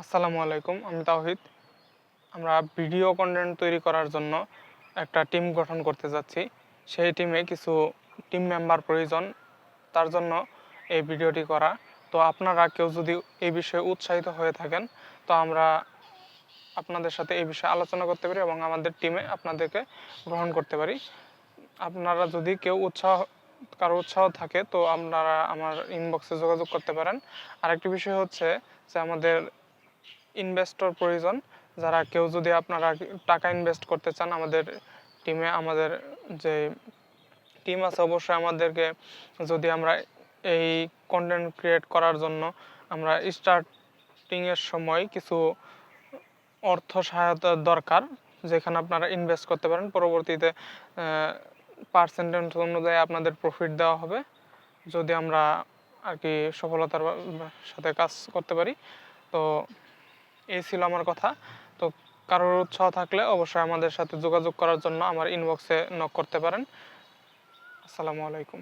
আসসালামু আলাইকুম, আমি তাওহিদ। আমরা ভিডিও কন্টেন্ট তৈরি করার জন্য একটা টিম গঠন করতে যাচ্ছি। সেই টিমে কিছু টিম মেম্বার প্রয়োজন, তার জন্য এই ভিডিওটি করা। তো আপনারা কেউ যদি এই বিষয়ে উৎসাহিত হয়ে থাকেন, তো আমরা আপনাদের সাথে এই বিষয়ে আলোচনা করতে পারি এবং আমাদের টিমে আপনাদেরকে গ্রহণ করতে পারি। আপনারা যদি কেউ উৎসাহ, কারও উৎসাহ থাকে, তো আপনারা আমার ইনবক্সে যোগাযোগ করতে পারেন। আরেকটি বিষয় হচ্ছে যে আমাদের ইনভেস্টর প্রয়োজন। যারা কেউ যদি আপনারা টাকা ইনভেস্ট করতে চান আমাদের টিমে আমাদের যে টিম আছে অবশ্যই আমাদেরকে যদি আমরা এই কন্টেন্ট ক্রিয়েট করার জন্য আমরা স্টার্টিংয়ের সময় কিছু অর্থ সহায়তা দরকার, যেখানে আপনারা ইনভেস্ট করতে পারেন। পরবর্তীতে পার্সেন্টেজ অনুযায়ী আপনাদের প্রফিট দেওয়া হবে। যদি আমরা আর কি সফলতার সাথে কাজ করতে পারি, তো এই ছিল আমার কথা। তো কারোর উৎসাহ থাকলে অবশ্যই আমাদের সাথে যোগাযোগ করার জন্য আমার ইনবক্সে নক করতে পারেন। আসসালামু আলাইকুম।